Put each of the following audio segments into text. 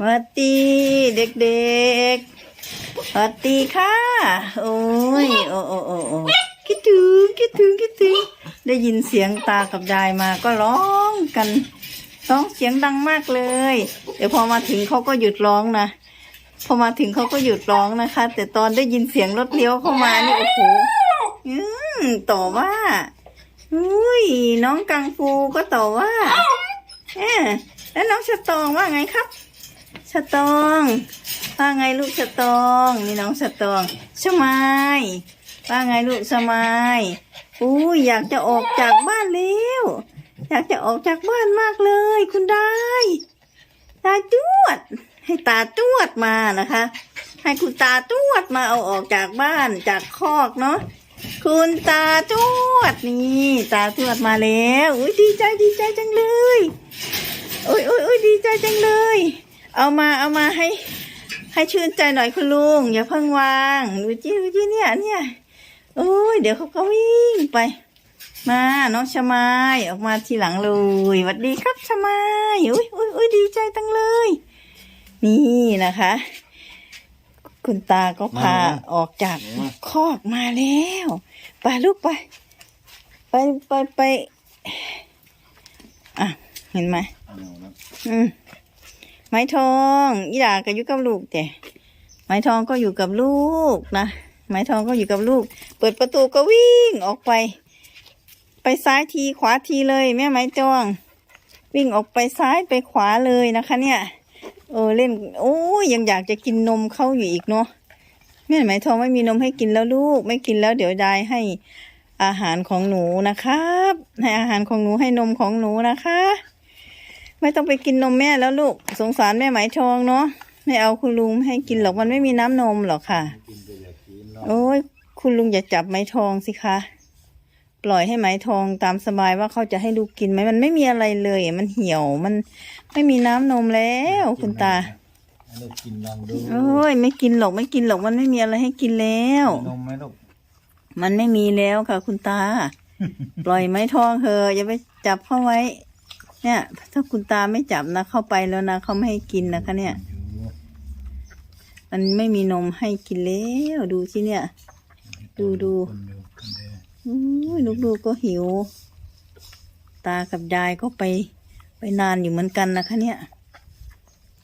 วัสดีเด็กๆวัสดีค่ะ โอ้ย โอ้โอ้โอ้โอ้คิดถึงคิดถึงคิดถึง ได้ยินเสียงตากับยายมาก็ร้องกัน ร้องเสียงดังมากเลย เดี๋ยวพอมาถึงเขาก็หยุดร้องนะ พอมาถึงเขาก็หยุดร้องนะคะ แต่ตอนได้ยินเสียงรถเลี้ยวเข้ามานี่โอ้โหอืมต่อว่าอุ้ยน้องกังฟูก็ต่อว่าเอ๊ะแล้วน้องสตองว่าไงครับ สตองว่าไงลูกสตองนี่น้องสตองสมายว่าไงลูกสมายอุ้อยากจะออกจากบ้านแล้วอยากจะออกจากบ้านมากเลย คุณได้ตาตวด ให้ตาตวดมานะคะ ให้คุณตาตวดมาเอาออกจากบ้านจากคอกเนาะคุณตาตวดนี่ตาตวดมาแล้วอุ้ยดีใจดีใจจังเลยอุ้ยอุ้ยอุ้ยดีใจจังเลย เอามาเอามาให้ ให้ชื่นใจหน่อยคุณลุง อย่าเพิ่งวางดูจีดูจีเนี่ยเนี่ยโอ้ยเดี๋ยวเขาก็วิ่งไป มาน้องชมายออกมาทีหลังเลยสวัสดีครับชมายอุ้ยอุ้ยอุ้ยดีใจจังเลย นี่นะคะ คุณตาก็พาออกจากคอกมาแล้วไปลูกไป ไปไปไปอะเห็นไหมอืม ไม้ทองอีหลาก็อยู่กับลูกแต่ไม้ทองก็อยู่กับลูกนะไม้ทองก็อยู่กับลูก เปิดประตูก็วิ่งออกไป ไปซ้ายทีขวาทีเลยแม่ไม้ทอง วิ่งออกไปซ้ายไปขวาเลยนะคะ เนี่ยเออเล่นโอ้ยยังอยากจะกินนมเข้าอยู่อีกเนาะแม่ไหมทองไม่มีนมให้กินแล้วลูก ไม่กินแล้วเดี๋ยวยายให้อาหารของหนูนะครับ ให้อาหารของหนูให้นมของหนูนะคะ ไม่ต้องไปกินนมแม่แล้วลูก สงสารแม่ไหมทองเนาะไม่เอาคุณลุงไม่ให้กินหรอกมันไม่มีน้ำนมหรอกค่ะโอ้ยคุณลุงอย่าจับไหมทองสิคะ ปล่อยให้ไหมทองตามสบายว่าเขาจะให้ลูกกินไหมมันไม่มีอะไรเลยอะมันเหี่ยวมันไม่มีน้ำนมแล้วคุณตาลูกกินลองดูโอ้ยไม่กินหรอกไม่กินหรอกมันไม่มีอะไรให้กินแล้วนมไหมลูกมันไม่มีแล้วค่ะ คุณตา ปล่อยไม้ทองเถอะอย่าไปจับเข้าไว้ เนี่ย ถ้าคุณตาไม่จับนะเข้าไปแล้วนะเขาไม่ให้กินนะคะเนี่ย มันไม่มีนมให้กินแล้วดูสิเนี่ย ดูดูคนดูคนเดียวอุ้ยลูกๆก็หิว ตากับยายก็ไปไปนานอยู่เหมือนกันนะคะ เนี่ย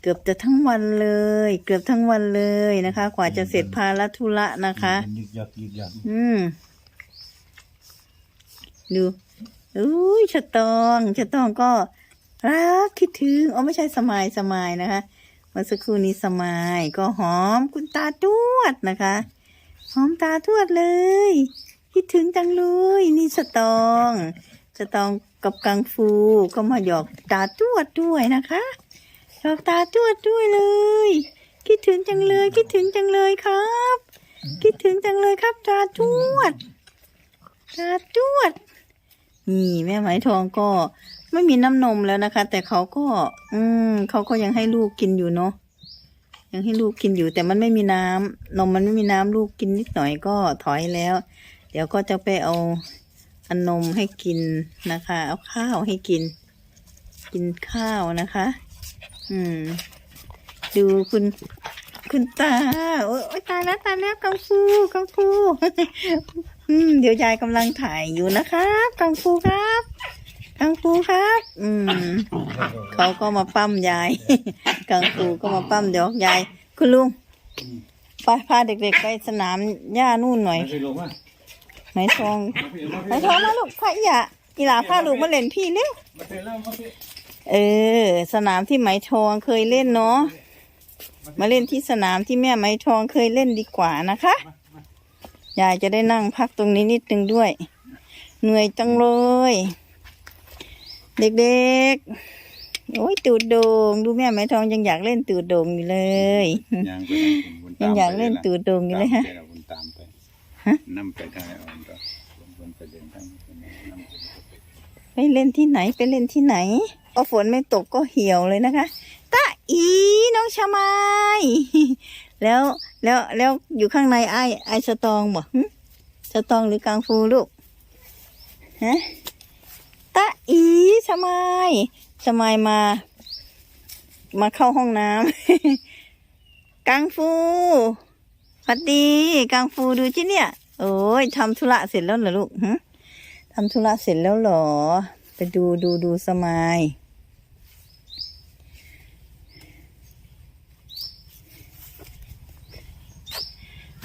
เกือบจะทั้งวันเลย เกือบทั้งวันเลยนะคะ กว่าจะเสร็จภารธุระนะคะยึกยักยึกยักอืม ดู อุ้ยชะตองชะตองก็รักคิดถึงอ๋อไม่ใช่สมายสมายนะคะเมื่อสักครู่นี้สมายก็หอมคุณตาทวดนะคะหอมตาทวดเลย คิดถึงจังเลยนี่สตองสตองกับกังฟูก็มาหยอกตาทวดด้วยนะคะหยอกตาทวดด้วยเลย คิดถึงจังเลย คิดถึงจังเลยครับ คิดถึงจังเลยครับตาทวดตาทวด นี่แม่ไหมทองก็ไม่มีน้ำนมแล้วนะคะ แต่เขาก็ อืมเขาก็ยังให้ลูกกินอยู่เนาะยังให้ลูกกินอยู่ แต่มันไม่มีน้ำนมมันไม่มีน้ำลูกกินนิดหน่อยก็ถอยแล้ว เดี๋ยวก็จะไปเอาอันนมให้กินนะคะ เอาข้าวให้กิน กินข้าวนะคะ อืม ดูคุณคุณตา โอ๊ยตายแล้วตายแล้วกังฟูกังฟู อืม เดี๋ยวยายกำลังถ่ายอยู่นะครับกังฟูครับกังฟูครับ อืมเขาก็มาปั้มยาย กังฟูก็มาปั้มเดี๋ยวยายคุณลุงไปพาเด็กๆไปสนามหญ้านู่นหน่อยไหมทองไหมทองมาลูกพระอีหยาอีหลาพาลูกมาเล่นพี่เร็วเออ สนามที่ไหมทองเคยเล่นเนาะมาเล่นที่สนามที่แม่ไหมทองเคยเล่นดีกว่านะคะ ยายจะได้นั่งพักตรงนี้นิดนึงด้วย เหนื่อยจังเลย เด็กๆ โอ้ยตูดโด่งดูแม่ไหมทองยังอยากเล่นตูดโด่งอยู่เลย ยังไปนั่งกินบนยังอยากเล่นตูดโด่งอยู่เลยฮะตามไปบนตามไปฮะนั่ไปทางไหนอ่อนต่อลงไปเดินทางนั่งไปไปเล่นที่ไหนไปเล่นที่ไหนพอฝนไม่ตกก็เหี่ยวเลยนะคะตาอีน้องชะมายแล้ว แล้วแล้วอยู่ข้างในไอ้ไอ้สตองบ่สตองหรือกางฟูลูกฮะตาอีชะมายชะมายมา มาเข้าห้องน้ำ กังฟูสวัสดี กังฟูดูจิเนี่ย โอ้ยทำธุระเสร็จแล้วเหรอลูกทำธุระเสร็จแล้วเหรอ ไปดูดูดูสมาย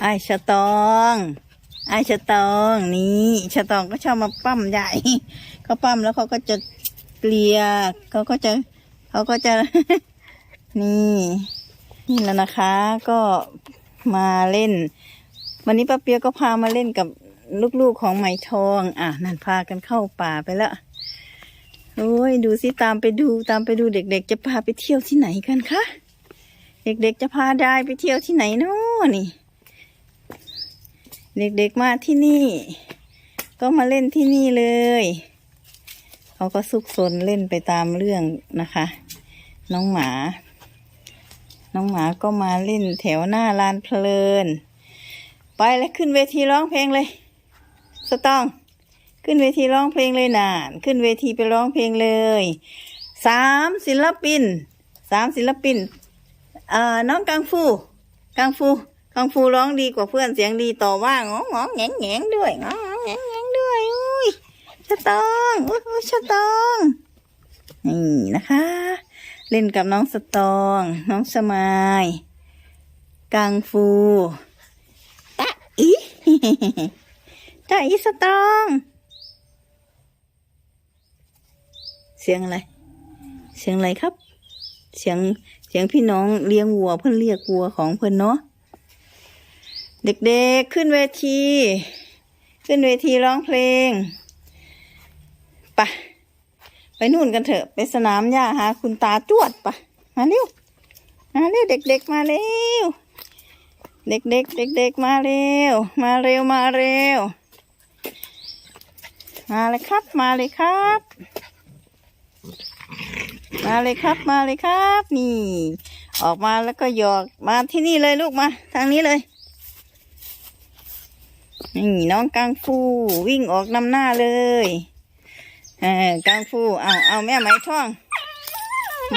ไอชะตองไอชะตองนี่ชะตองก็ชอบมาปั้มใหญ่เขาปั้มแล้วเขาก็จะเกลียเขาก็จะเขาก็จะนี่นี่แล้วนะคะก็มาเล่น วันนี้ป้าเปียก็พามาเล่นกับลูกๆของไหมทอง อะ นั่นพากันเข้าป่าไปแล้วโอ้ยดูสิตามไปดูตามไปดูเด็ก ๆ จะพาไปเที่ยวที่ไหนกันคะเด็กๆจะพาได้ไปเที่ยวที่ไหนเนาะนี่ เด็กๆมาที่นี่ ก็มาเล่นที่นี่เลยเขาก็ซุกซนเล่นไปตามเรื่องนะคะ น้องหมา น้องหมาก็มาเล่นแถวหน้าลานเพลิน ไปแล้วขึ้นเวทีร้องเพลงเลย สตอง ขึ้นเวทีร้องเพลงเลยนาน ขึ้นเวทีไปร้องเพลงเลยสามศิลปินสามศิลปินเอ่อน้องกังฟูกังฟู กังฟูร้องดีกว่าเพื่อนเสียงดีต่อว่างองงแงงแงงด้วยงองงแงงแงงด้วยอุ้ยชะตองอุ้ยอุ้ยชะตองนี่นะคะ เล่นกับน้องสตอง น้องสมายกังฟูตะอีตะอีสตอง เสียงอะไร เสียงอะไรครับ เสียงเสียงพี่น้องเลี้ยงวัวเพื่อนเรียกวัวของเพื่อนเนาะ เด็กๆขึ้นเวที ขึ้นเวทีร้องเพลงปะไปนู่นกันเถอะ ไปสนามหญ้าหาคุณตาจวดปะมาเร็วมาเร็วเด็ก ๆ มาเร็วเด็กๆเด็กๆมาเร็ว มาเร็วมาเร็ว มาเลยครับมาเลยครับ มาเลยครับมาเลยครับ นี่ ออกมาแล้วก็หยอกมาที่นี่เลยลูกมา ทางนี้เลย นี่น้องกังฟูวิ่งออกนำหน้าเลยเออกังฟูเอาเอาแม่ไหมทอง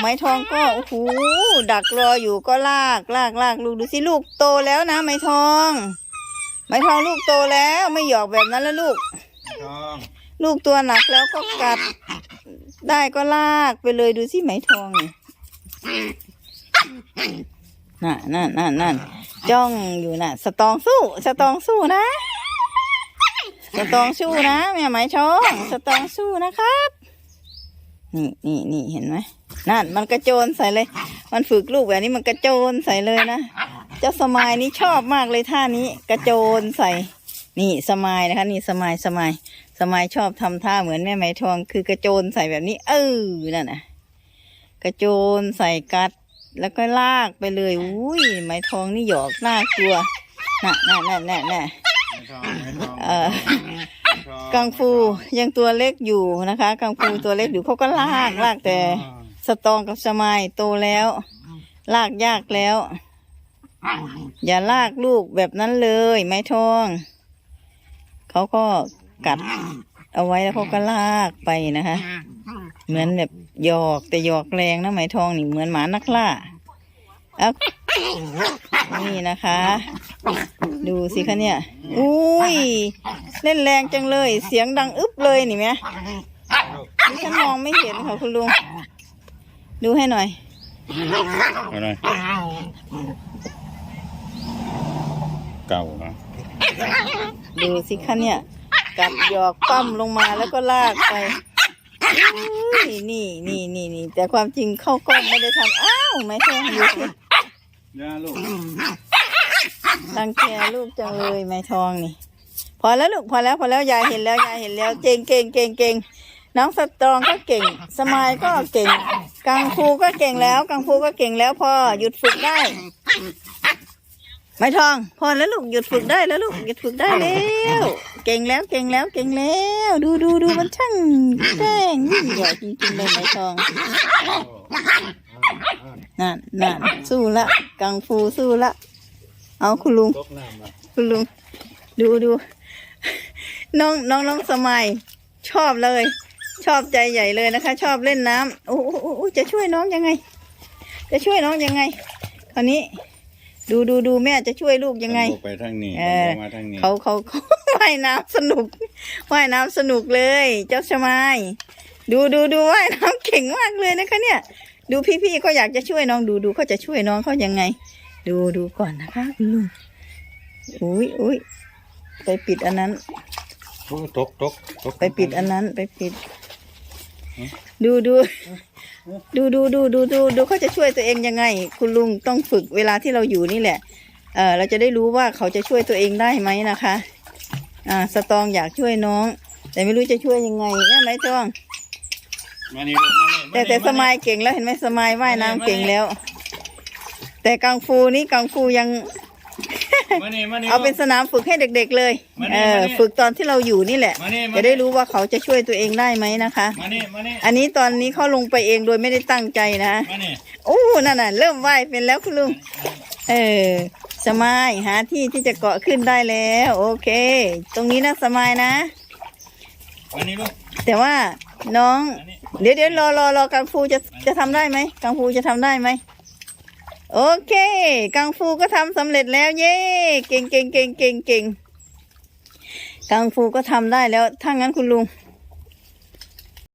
ไหมทองก็โอ้โหดักรออยู่ก็ลากลากลากลูกดูสิลูกโตแล้วนะไหมทองไหมทองลูกโตแล้วไม่หยอกแบบนั้นแล้วลูกทองลูกตัวหนักแล้วก็กัด ได้ก็ลากไปเลยดูสิไหมทองนี่น่ะนั่นนั่นนั่นจ้องอยู่น่ะ สตองสู้ สตองสู้นะ สตองสู้นะแม่ไหมทองสตองสู้นะครับ นี่นี่นี่เห็นไหมนั่นมันกระโจนใส่เลย มันฝึกลูกแบบนี้มันกระโจนใส่เลยนะเจ้าสมายนี่ชอบมากเลยท่านี้กระโจนใส่ นี่สมายนะคะ นี่สมายสมายสมัยชอบทำท่าเหมือนแม่ไหมทอง คือกระโจนใส่แบบนี้ เออนั่นน่ะกระโจนใส่กัดแล้วก็ลากไปเลย อุ้ยไหมทองนี่หยอกน่ากลัว น่ะน่ะน่ะน่ะน่ะไม่ทองไม่ทองเออไม่ทอง กังฟูยังตัวเล็กอยู่นะคะ กังฟูตัวเล็กอยู่เขาก็ลากลากแต่สตองกับสมัยโตแล้ว ลากยากแล้ว อย่าลากลูกแบบนั้นเลย ไม้ทอง เขาก็กัดเอาไว้แล้วเขาก็ลากไปนะคะ เหมือนแบบหยอกแต่หยอกแรงนะไหมทองนี่เหมือนหมานักล่าเอา นี่นะคะ ดูสิคะเนี่ย อุ้ย เล่นแรงจังเลย เสียงดังอึบเลยนี่ไหมดิฉันมองไม่เห็นค่ะคุณลุง ดูให้หน่อยเอาหน่อยเก่านะดูสิคะเนี่ยกัดหยอกปั้มลงมาแล้วก็ลากไปอุ้ยนี่นี่นี่นี่แต่ความจริงเข้ากล้องไม่ได้ทำอ้าวไม่ใช่ดูสิ ย่าลูกรังแกลูกจังเลยไม้ทองนี่ พอแล้วลูกพอแล้วพอแล้วยายเห็นแล้วยายเห็นแล้วเก่งเก่งเก่งเก่งน้องสตรองก็เก่ง สมายก็เก่ง กังฟูก็เก่งแล้วกังฟูก็เก่งแล้วพอหยุดฝึกได้ ไม้ทอง พอแล้วลูกหยุดฝึกได้แล้วลูกหยุดฝึกได้แล้วเก่งแล้วเก่งแล้วเก่งแล้ว ดูดูดูมันช่างแกล้งยิ่งใหญ่จริงๆเลยไม้ทอง นั่นนั่นสู้ละกังฟูสู้ละ เอาคุณลุง ตกน้ำละคุณลุง ดูดูน้องน้องน้องสมัย ชอบเลย ชอบใจใหญ่เลยนะคะ ชอบเล่นน้ำโอ้โหโอ้โหจะช่วยน้องยังไง จะช่วยน้องยังไงคราวนี้ ดูดูดูแม่จะช่วยลูกยังไงต้องไปทางนี้เออต้องมาทางนี้เขาเขาเขาว่ายน้ำสนุกว่ายน้ำสนุกเลย เจ้าชะมายดูดูดูว่ายน้ำเก่งมากเลยนะคะเนี่ย ดูพี่ๆเขาอยากจะช่วยน้องดูดูเขาจะช่วยน้องเขายังไง ดูดูก่อนนะคะคุณลุงอุ้ยอุ้ยไปปิดอันนั้นตกตกตกไปปิดอันนั้นไปปิด ดูดูดูดูดูดูดูดูเขาจะช่วยตัวเองยังไง คุณลุงต้องฝึกเวลาที่เราอยู่นี่แหละ เออเราจะได้รู้ว่าเขาจะช่วยตัวเองได้ไหมนะคะ อ่า สตองอยากช่วยน้อง แต่ไม่รู้จะช่วยยังไงแม่ไหมตองมานี่ลูกมา แต่แต่สมายเก่งแล้วเห็นไหมสมายว่ายน้ำเก่งแล้ว แต่กังฟูนี่กังฟูยัง มานี่มานี่ เอาเป็นสนามฝึกให้เด็ก ๆ เลย มานี่เออมานี่ฝึกตอนที่เราอยู่นี่แหละ มานี่มาจะได้รู้ว่าเขาจะช่วยตัวเองได้ไหมนะคะ มานี่มานี่อันนี้ตอนนี้เขาลงไปเองโดยไม่ได้ตั้งใจนะ มานี่โอ้นั่นน่ะ เริ่มว่ายเป็นแล้วคุณลุง เออ สมายหาที่ที่จะเกาะขึ้นได้แล้ว โอเค ตรงนี้นะสมายนะ มานี่ลูกแต่ว่า น้อง เดี๋ยวเดี๋ยวรอรอรอกังฟูจะจะทำได้ไหมกังฟูจะทำได้ไหมโอเค กังฟูก็ทำสำเร็จแล้วเย้เก่งเก่งเก่งเก่งเก่งกังฟูก็ทำได้แล้วถ้างั้นคุณลุง